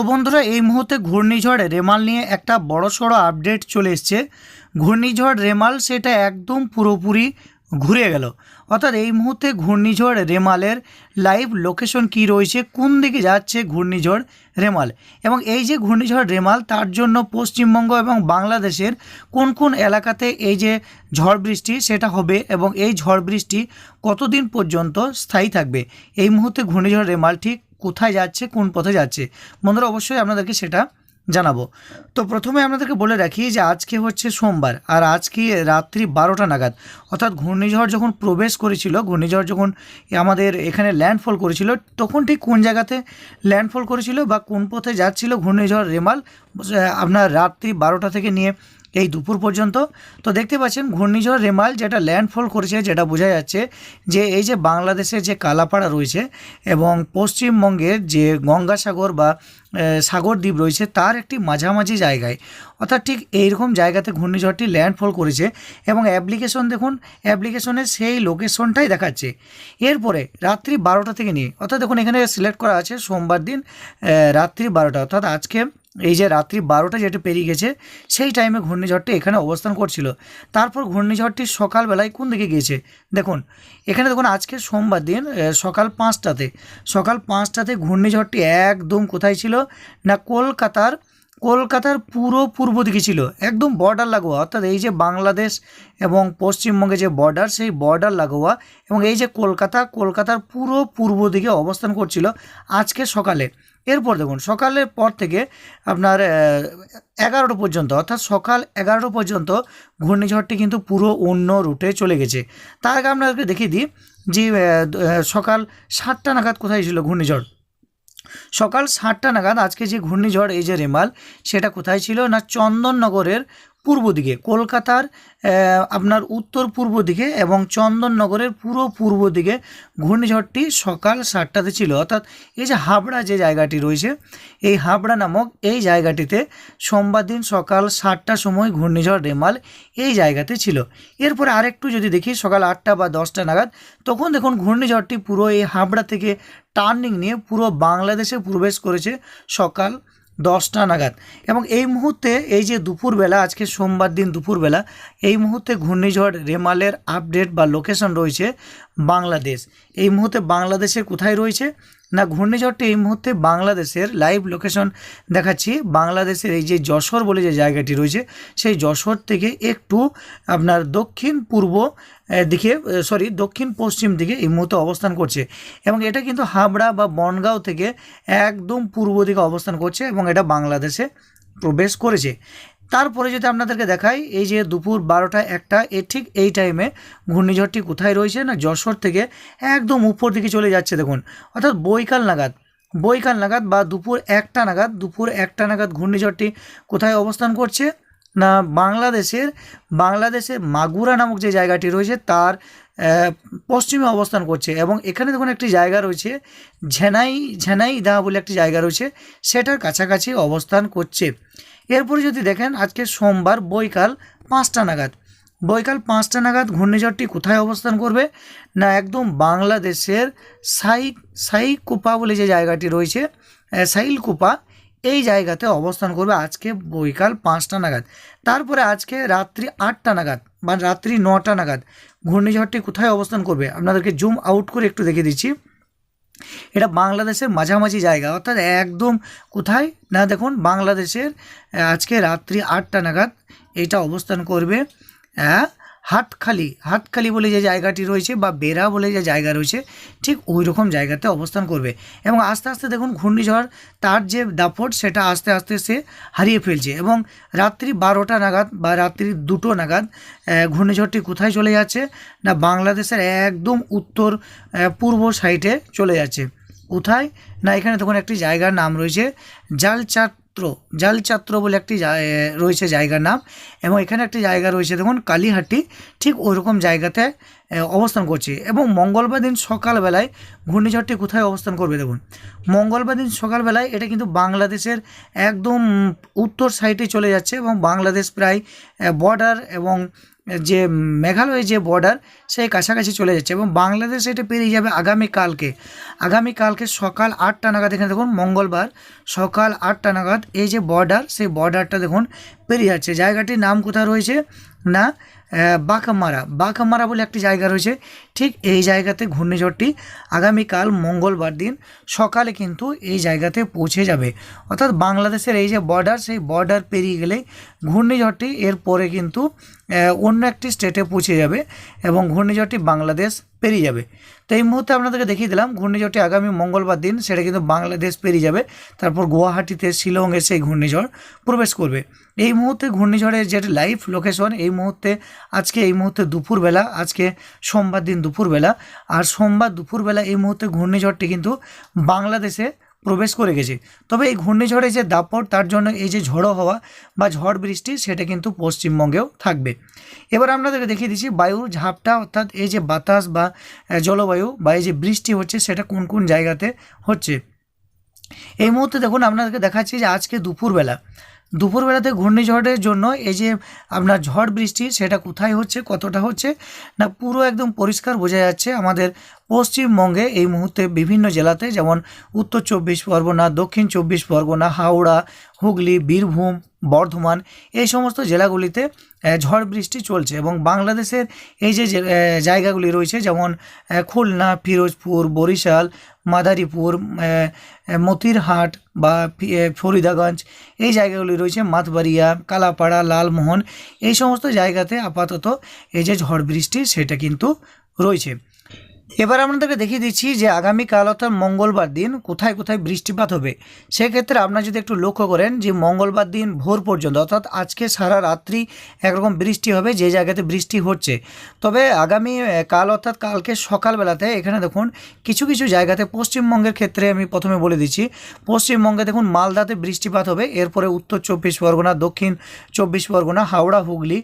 তো বন্ধুরা, এই মুহূর্তে ঘূর্ণিঝড় রেমাল নিয়ে একটা বড় সড়ো আপডেট চলে এসছে। ঘূর্ণিঝড় রেমাল সেটা একদম পুরোপুরি ঘুরে গেল। অর্থাৎ এই মুহূর্তে ঘূর্ণিঝড় রেমালের লাইভ লোকেশন কি রয়েছে, কোন দিকে যাচ্ছে ঘূর্ণিঝড় রেমাল? এবং এই যে ঘূর্ণিঝড় রেমাল, তার জন্য পশ্চিমবঙ্গ এবং বাংলাদেশের কোন কোন এলাকাতে এই যে ঝড় বৃষ্টি সেটা হবে এবং এই ঝড় বৃষ্টি কতদিন পর্যন্ত স্থায়ী থাকবে? এই মুহূর্তে ঘূর্ণিঝড় রেমাল ঠিক কোথায় যাচ্ছে, কোন পথে যাচ্ছে, বন্ধুরা অবশ্যই আপনাদেরকে সেটা জানাব। তো প্রথমে আপনাদেরকে বলে রাখি যে আজকে হচ্ছে সোমবার, আর আজকে রাত্রি বারোটা নাগাদ। অর্থাৎ ঘূর্ণিঝড় যখন প্রবেশ করেছিল, ঘূর্ণিঝড় যখন আমাদের এখানে ল্যান্ডফল করেছিল, তখন ঠিক কোন জায়গাতে ল্যান্ডফল করেছিল বা কোন পথে যাচ্ছিল ঘূর্ণিঝড় রেমাল আপনার রাত্রি বারোটা থেকে নিয়ে এই দুপুর পর্যন্ত। তো দেখতে পাচ্ছেন ঘূর্ণিঝড় রেমাল যেটা ল্যান্ডফল করেছে যেটা বোঝা যাচ্ছে যে এই যে বাংলাদেশের যে কালাপাড়া রয়েছে এবং পশ্চিমবঙ্গের যে গঙ্গাসাগর বা সাগর দ্বীপ রয়েছে তার একটি মাঝামাঝি জায়গায়। অর্থাৎ ঠিক এইরকম জায়গাতে ঘূর্ণিঝড়টি ল্যান্ডফল করেছে এবং অ্যাপ্লিকেশন দেখুন অ্যাপ্লিকেশনে সেই লোকেশনটাই দেখাচ্ছে। এরপরে রাত্রি বারোটা থেকে নিয়ে, অর্থাৎ দেখুন এখানে সিলেক্ট করা আছে সোমবার দিন রাত্রি বারোটা, অর্থাৎ আজকে এই যে রাত্রি বারোটা যেটা পেরিয়ে গেছে, সেই টাইমে ঘূর্ণিঝড়টি এখানে অবস্থান করছিল। তারপর ঘূর্ণিঝড়টি সকালবেলায় কোন দিকে গিয়েছে? দেখুন, এখানে দেখুন, আজকে সোমবার দিন সকাল পাঁচটাতে সকাল পাঁচটাতে ঘূর্ণিঝড়টি একদম কোথায় ছিল? না, কলকাতার কলকাতার পুরো পূর্ব দিকে ছিল। একদম বর্ডার লাগোয়া, অর্থাৎ এই যে বাংলাদেশ এবং পশ্চিমবঙ্গে যে বর্ডার সেই বর্ডার লাগোয়া এবং এই যে কলকাতা, কলকাতার পুরো পূর্ব দিকে অবস্থান করছিল আজকে সকালে। এরপর দেখুন, সকালের পর থেকে আপনার এগারোটা পর্যন্ত, অর্থাৎ সকাল এগারোটা পর্যন্ত ঘূর্ণিঝড়টি কিন্তু পুরো অন্য রুটে চলে গেছে। তার আগে আপনাদেরকে দেখিয়ে দিই যে সকাল সাতটা নাগাদ কোথায় ছিল ঘূর্ণিঝড়? সকাল সাতটা নাগাদ আজকে যে ঘূর্ণিঝড়, এই যে রেমাল, সেটা কোথায় ছিল না চন্দননগরের পূর্ব দিকে, কলকাতার আপনার উত্তর পূর্ব দিকে এবং চন্দননগরের পুরো পূর্ব দিকে ঘূর্ণিঝড়টি সকাল সাতটাতে ছিল। অর্থাৎ এই যে হাবড়া যে জায়গাটি রয়েছে, এই হাবড়া নামক এই জায়গাটিতে সোমবার দিন সকাল সাতটার সময় ঘূর্ণিঝড় রেমাল এই জায়গাতে ছিল। এরপরে আরেকটু যদি দেখি, সকাল আটটা বা দশটা নাগাদ, তখন দেখুন ঘূর্ণিঝড়টি পুরো এই হাবড়া থেকে টার্নিং নিয়ে পুরো বাংলাদেশে প্রবেশ করেছে সকাল দশটা নাগাদ। এবং এই মুহূর্তে এই যে দুপুরবেলা, আজকে সোমবার দিন দুপুরবেলা, এই মুহূর্তে ঘূর্ণিঝড় রেমালের আপডেট বা লোকেশন রয়েছে বাংলাদেশ। এই মুহূর্তে বাংলাদেশের কোথায় রয়েছে? না, ঘূর্ণিঝড়টি এই মুহূর্তে বাংলাদেশের লাইভ লোকেশন দেখাচ্ছি। বাংলাদেশের এই যে যশোর বলে যে জায়গাটি রয়েছে, সেই যশোর থেকে একটু আপনার দক্ষিণ পূর্ব দিকে সরি দক্ষিণ পশ্চিম দিকে এই মুহূর্তে অবস্থান করছে এবং এটা কিন্তু হাবড়া বা বনগাঁও থেকে একদম পূর্ব দিকে অবস্থান করছে এবং এটা বাংলাদেশে প্রবেশ করেছে। তারপরে যদি আপনাদেরকে দেখাই, এই যে দুপুর বারোটা একটা, এ ঠিক এই টাইমে ঘূর্ণিঝড়টি কোথায় রয়েছে না যশোর থেকে একদম উপর দিকে চলে যাচ্ছে দেখুন। অর্থাৎ বৈকাল নাগাদ বৈকাল নাগাদ বা দুপুর একটা নাগাদ, দুপুর একটা নাগাদ ঘূর্ণিঝড়টি কোথায় অবস্থান করছে? না, বাংলাদেশের বাংলাদেশের মাগুরা নামক যে জায়গাটি রয়েছে তার পশ্চিমে অবস্থান করছে এবং এখানে দেখুন একটি জায়গা রয়েছে, ঝেনাই ঝেনাই দা বলে একটি জায়গা রয়েছে, সেটার কাছাকাছি অবস্থান করছে। এরপরে যদি দেখেন, আজকে সোমবার বৈকাল পাঁচটা নাগাদ। বৈকাল পাঁচটা নাগাদ ঘূর্ণিঝড়টি কোথায় অবস্থান করবে? না, একদম বাংলাদেশের সাই সাই কুপা বলে যে জায়গাটি রয়েছে সাইল কুপা এই জায়গাতে অবস্থান করবে আজকে বৈকাল পাঁচটা নাগাদ। তারপরে আজকে রাত্রি আটটা নাগাদ বা রাত্রি নটা নাগাদ ঘূর্ণিঝড়টি কোথায় অবস্থান করবে? আপনাদেরকে জুম আউট করে একটু দেখে দিচ্ছি। এটা বাংলাদেশের মাঝামাঝি জায়গা, অর্থাৎ একদম কোথায়? না, দেখুন, বাংলাদেশের আজকে রাত্রি আটটা নাগাদ এটা অবস্থান করবে হাটখালি হাটখালি বলে যে জায়গাটি রয়েছে বা বেড়া বলে যে জায়গা রয়েছে, ঠিক ওই রকম জায়গাতে অবস্থান করবে। এবং আস্তে আস্তে দেখুন ঘূর্ণিঝড়, তার যে দাপট, সেটা আস্তে আস্তে সে হারিয়ে ফেলছে। এবং রাত্রি বারোটা নাগাদ বা রাত্রি দুটো নাগাদ ঘূর্ণিঝড়টি কোথায় চলে যাচ্ছে? না, বাংলাদেশের একদম উত্তর পূর্ব সাইডে চলে যাচ্ছে। কোথায়? না, এখানে তখন একটি জায়গার নাম রয়েছে জালচাট জালচাত্র বলে একটি রয়েছে জায়গার নাম এবং এখানে একটি জায়গা রয়েছে দেখুন কালীহাটি, ঠিক ওইরকম জায়গাতে অবস্থান করছে এবং মঙ্গলবার দিন সকালবেলায় ঘূর্ণিঝড়টি কোথায় অবস্থান করবে দেখুন। মঙ্গলবার দিন সকালবেলায় এটা কিন্তু বাংলাদেশের একদম উত্তর সাইডে চলে যাচ্ছে এবং বাংলাদেশ প্রায় বর্ডার এবং যে মেঘালয় যে বর্ডার সেই কাছাকাছি চলে যাচ্ছে এবং বাংলাদেশ এটা পেরিয়ে যাবে আগামীকালকে আগামীকালকে সকাল আটটা নাগাদ, এখানে দেখুন মঙ্গলবার সকাল আটটা নাগাদ এই যে বর্ডার সেই বর্ডারটা দেখুন পেরিয়ে যাচ্ছে। জায়গাটির নাম কোথায় রয়েছে? না আহ, বাঘমারা বাঘমারা বলে একটি জায়গা রয়েছে। ঠিক এই জায়গাতে ঘূর্ণিঝড়টি আগামীকাল মঙ্গলবার দিন সকালে কিন্তু এই জায়গাতে পৌঁছে যাবে। অর্থাৎ বাংলাদেশের এই যে বর্ডার সেই বর্ডার পেরিয়ে গেলে ঘূর্ণিঝড়টি এরপরে কিন্তু অন্য একটি স্টেটে পৌঁছে যাবে এবং ঘূর্ণিঝড়টি বাংলাদেশ পেরিয়ে যাবে। তো এই মুহূর্তে আপনাদেরকে দেখিয়ে দিলাম ঘূর্ণিঝড়টি আগামী মঙ্গলবার দিন সেটা কিন্তু বাংলাদেশ পেরিয়ে যাবে। তারপর গুয়াহাটিতে শিলংয়ে সেই ঘূর্ণিঝড় প্রবেশ করবে। এই মুহূর্তে ঘূর্ণিঝড়ের যেটা লাইভ লোকেশন এই মুহূর্তে আজকে এই মুহূর্তে দুপুরবেলা, আজকে সোমবার দিন দুপুরবেলা, আর সোমবার দুপুরবেলা এই মুহূর্তে ঘূর্ণিঝড়টি কিন্তু বাংলাদেশে প্রবেশ করে গেছে। তবে এই ঘূর্ণিঝড়ে যে দাপট, তার জন্য এই যে ঝড়ো হওয়া বা ঝড় বৃষ্টি, সেটা কিন্তু পশ্চিমবঙ্গেও থাকবে। এবার আপনাদেরকে দেখিয়ে দিচ্ছি, বায়ুর ঝাপটা অর্থাৎ এই যে বাতাস বা জলবায়ু বা এই যে বৃষ্টি হচ্ছে, সেটা কোন কোন জায়গাতে হচ্ছে? এই মুহূর্তে দেখুন, আপনাদেরকে দেখাচ্ছি যে আজকে দুপুরবেলা দুপুরবেলাতে ঘূর্ণিঝড়ের জন্য এই যে আপনার ঝড় বৃষ্টি, সেটা কোথায় হচ্ছে, কতটা হচ্ছে, না পুরো একদম পরিষ্কার বোঝা যাচ্ছে আমাদের পশ্চিমবঙ্গে এই মুহূর্তে বিভিন্ন জেলাতে, যেমন উত্তর চব্বিশ পরগনা, দক্ষিণ চব্বিশ পরগনা, হাওড়া, হুগলি, বীরভূম বর্ধমান, এই সমস্ত জেলাগুলিতে ঝড় বৃষ্টি চলছে এবং বাংলাদেশের এই যে জায়গাগুলি রয়েছে, যেমন খুলনা, ফিরোজপুর, বরিশাল, মাদারীপুর মতিরহাট বা ফরিদাগঞ্জ, এই জায়গাগুলি রয়েছে, মাতবাড়িয়া, কালাপাড়া, লালমোহন, এই সমস্ত জায়গাতে আপাতত এই যে ঝড় বৃষ্টি, সেটা কিন্তু রয়েছে। এবার আপনাদেরকে দেখিয়ে দিচ্ছি যে আগামীকাল অর্থাৎ মঙ্গলবার দিন কোথায় কোথায় বৃষ্টিপাত হবে। সেক্ষেত্রে আপনারা যদি একটু লক্ষ্য করেন যে মঙ্গলবার দিন ভোর পর্যন্ত, অর্থাৎ আজকে সারা রাত্রি একরকম বৃষ্টি হবে যে জায়গাতে বৃষ্টি হচ্ছে। তবে আগামী কাল অর্থাৎ কালকে সকালবেলাতে এখানে দেখুন কিছু কিছু জায়গাতে পশ্চিমবঙ্গের ক্ষেত্রে আমি প্রথমে বলে দিচ্ছি, পশ্চিমবঙ্গে দেখুন মালদাতে বৃষ্টিপাত হবে। এরপরে উত্তর চব্বিশ পরগনা, দক্ষিণ চব্বিশ পরগনা, হাওড়া, হুগলি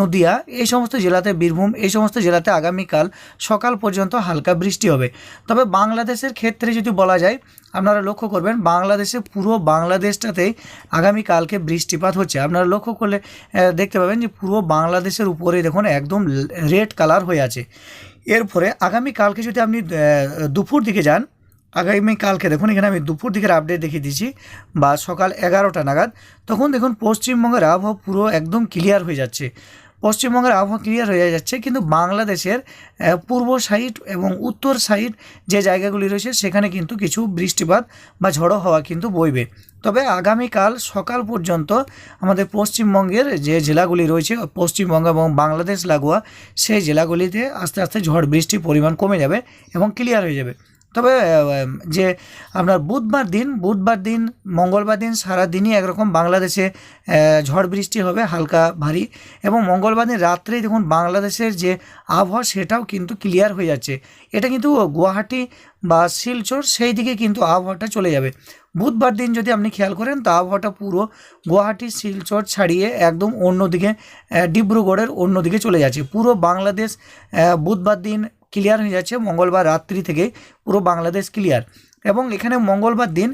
নদিয়া, এই সমস্ত জেলাতে বীরভূম, এই সমস্ত জেলাতে আগামীকাল সকাল পর্যন্ত হালকা বৃষ্টি হবে। তবে বাংলাদেশের ক্ষেত্রে যদি বলা যায়, আপনারা লক্ষ্য করবেন, বাংলাদেশে পুরো বাংলাদেশটাতেই আগামীকালকে বৃষ্টিপাত হচ্ছে। আপনারা লক্ষ্য করলে দেখতে পাবেন যে পুরো বাংলাদেশের উপরে দেখুন, একদম রেড কালার হয়ে আছে। এরপরে আগামীকালকে যদি আপনি দুপুর দিকে যান আগামীকালকে দেখুন, এখানে আমি দুপুর দিকের আপডেট দেখিয়ে দিচ্ছি, বা সকাল এগারোটা নাগাদ, তখন দেখুন পশ্চিমবঙ্গের আবহাওয়া পুরো একদম ক্লিয়ার হয়ে যাচ্ছে। পশ্চিমবঙ্গের আবহাওয়া ক্লিয়ার হয়ে যাচ্ছে, কিন্তু বাংলাদেশের পূর্ব সাইড এবং উত্তর সাইড যে জায়গাগুলি রয়েছে, সেখানে কিন্তু কিছু বৃষ্টিপাত বা ঝড়ো হওয়া কিন্তু বইবে। তবে আগামীকাল সকাল পর্যন্ত আমাদের পশ্চিমবঙ্গের যে জেলাগুলি রয়েছে, পশ্চিমবঙ্গ এবং বাংলাদেশ লাগোয়া, সেই জেলাগুলিতে আস্তে আস্তে ঝড় বৃষ্টির পরিমাণ কমে যাবে এবং ক্লিয়ার হয়ে যাবে। তবে যে আপনার বুধবার দিন বুধবার দিন, মঙ্গলবার দিন সারা দিনই একরকম বাংলাদেশে ঝড় বৃষ্টি হবে, হালকা ভারী। এবং মঙ্গলবার দিন রাত্রেই দেখুন বাংলাদেশের যে আবহাওয়া সেটাও কিন্তু ক্লিয়ার হয়ে যাচ্ছে। এটা কিন্তু গুয়াহাটি বা শিলচর সেই দিকে কিন্তু আবহাওয়াটা চলে যাবে। বুধবার দিন যদি আপনি খেয়াল করেন, তো আবহাওয়াটা পুরো গুয়াহাটি, শিলচর ছাড়িয়ে একদম অন্যদিকে ডিব্রুগড়ের অন্যদিকে চলে যাচ্ছে। পুরো বাংলাদেশ বুধবার দিন ক্লিয়ার হয়ে যাচ্ছে, মঙ্গলবার রাত্রি থেকে পুরো বাংলাদেশ ক্লিয়ার। এবং এখানে মঙ্গলবার দিন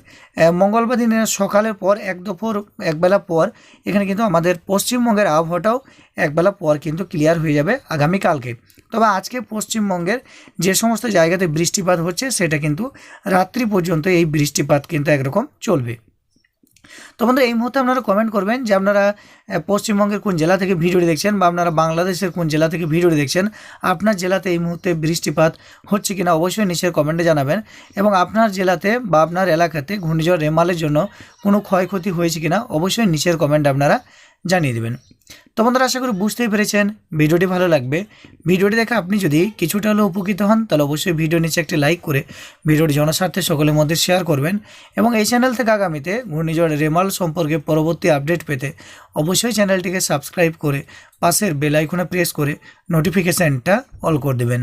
মঙ্গলবার দিনের সকালের পর, এক দুপুর একবেলা পর, এখানে কিন্তু আমাদের পশ্চিমবঙ্গের আবহাওয়াটাও একবেলা পর কিন্তু ক্লিয়ার হয়ে যাবে আগামীকালকে তবে আজকে পশ্চিমবঙ্গের যে সমস্ত জায়গাতে বৃষ্টিপাত হচ্ছে, সেটা কিন্তু রাত্রি পর্যন্ত এই বৃষ্টিপাত কিন্তু একরকম চলবে। তো বন্ধু, এই মুহূর্তে আপনারা কমেন্ট করবেন যে আপনারা পশ্চিমবঙ্গের কোন জেলা থেকে ভিডিওটি দেখছেন বা আপনারা বাংলাদেশের কোন জেলা থেকে ভিডিওটি দেখছেন, আপনার জেলাতে এই মুহূর্তে বৃষ্টিপাত হচ্ছে কিনা অবশ্যই নিচের কমেন্টে জানাবেন এবং আপনার জেলাতে বা আপনার এলাকাতে ঘূর্ণিঝড়, রেমালের জন্য কোনো ক্ষয়ক্ষতি হয়েছে কিনা অবশ্যই নিচের কমেন্ট আপনারা জানিয়ে দেবেন। তো বন্ধুরা, আশা করি বুঝতেই পেরেছেন, ভিডিওটি ভালো লাগবে। ভিডিওটি দেখে আপনি যদি কিছুটা হলেও উপকৃত হন, তাহলে অবশ্যই ভিডিও নিচে একটি লাইক করে ভিডিওটি জনস্বার্থে সকলের মধ্যে শেয়ার করবেন এবং এই চ্যানেল থেকে আগামীতে ঘূর্ণিঝড় রেমাল সম্পর্কে পরবর্তী আপডেট পেতে অবশ্যই চ্যানেলটিকে সাবস্ক্রাইব করে পাশের বেল আইকনে প্রেস করে নোটিফিকেশানটা অল করে দেবেন।